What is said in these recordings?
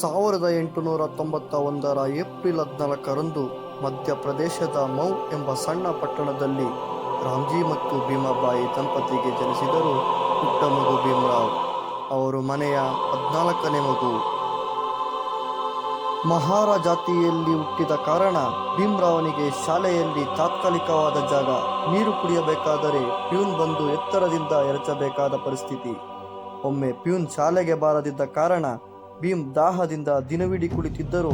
ಸಾವಿರದ ಎಂಟುನೂರ ತೊಂಬತ್ತ ಒಂದರ ಏಪ್ರಿಲ್ ಹದಿನಾಲ್ಕರಂದು ಮಧ್ಯಪ್ರದೇಶದ ಮೌ ಎಂಬ ಸಣ್ಣ ಪಟ್ಟಣದಲ್ಲಿ ರಾಮ್ಜಿ ಮತ್ತು ಭೀಮಾಬಾಯಿ ದಂಪತಿಗೆ ಜನಿಸಿದರು ಪುಟ್ಟ ಮಗು ಭೀಮರಾವ್. ಅವರು ಮನೆಯ ಹದಿನಾಲ್ಕನೇ ಮಗು. ಮಹಾರ ಜಾತಿಯಲ್ಲಿ ಹುಟ್ಟಿದ ಕಾರಣ ಭೀಮ್ರಾವನಿಗೆ ಶಾಲೆಯಲ್ಲಿ ತಾತ್ಕಾಲಿಕವಾದ ಜಾಗ ನೀರು ಕುಡಿಯಬೇಕಾದರೆ ಪ್ಯೂನ್ ಬಂದು ಎತ್ತರದಿಂದ ಎರಚಬೇಕಾದ ಪರಿಸ್ಥಿತಿ. ಒಮ್ಮೆ ಪ್ಯೂನ್ ಶಾಲೆಗೆ ಬಾರದಿದ್ದ ಕಾರಣ ಭೀಮ್ ದಾಹದಿಂದ ದಿನವಿಡೀ ಕುಳಿತಿದ್ದರೂ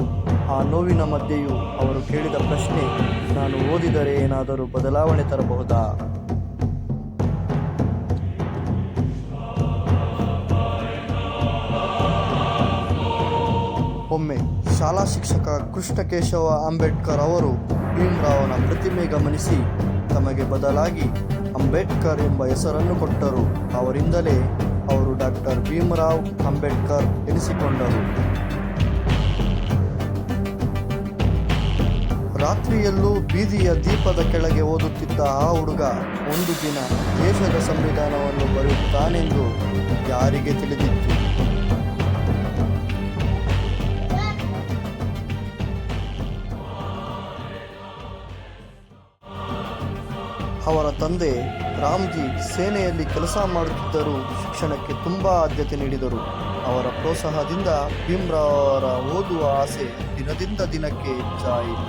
ಆ ನೋವಿನ ಮಧ್ಯೆಯೂ ಅವರು ಕೇಳಿದ ಪ್ರಶ್ನೆ, ನಾನು ಓದಿದರೆ ಏನಾದರೂ ಬದಲಾವಣೆ ತರಬಹುದಾ? ಒಮ್ಮೆ ಶಾಲಾ ಶಿಕ್ಷಕ ಕೃಷ್ಣಕೇಶವ ಅಂಬೇಡ್ಕರ್ ಅವರು ಭೀಮ್ರಾವ್ನ ಪ್ರತಿಮೆ ಗಮನಿಸಿ, ತಮಗೆ ಬದಲಾಗಿ ಅಂಬೇಡ್ಕರ್ ಎಂಬ ಹೆಸರನ್ನು ಕೊಟ್ಟರು ಅವರಿಂದಲೇ ಅವರು ಡಾಕ್ಟರ್ ಭೀಮರಾವ್ ಅಂಬೇಡ್ಕರ್ ಎನಿಸಿಕೊಂಡರು. ರಾತ್ರಿಯಲ್ಲೂ ಬೀದಿಯ ದೀಪದ ಕೆಳಗೆ ಓದುತ್ತಿದ್ದ ಆ ಹುಡುಗ ಒಂದು ದಿನ ದೇಶದ ಸಂವಿಧಾನವನ್ನು ಬರೆಯುತ್ತಾನೆಂದು ಯಾರಿಗೆ ತಿಳಿದಿತ್ತು? ಅವರ ತಂದೆ ರಾಮ್ಜಿ ಸೇನೆಯಲ್ಲಿ ಕೆಲಸ ಮಾಡುತ್ತಿದ್ದರೂ ಶಿಕ್ಷಣಕ್ಕೆ ತುಂಬ ಆದ್ಯತೆ ನೀಡಿದರು. ಅವರ ಪ್ರೋತ್ಸಾಹದಿಂದ ಭೀಮ್ರಾವ್ ಅವರ ಓದುವ ಆಸೆ ದಿನದಿಂದ ದಿನಕ್ಕೆ ಹೆಚ್ಚಾಯಿತು.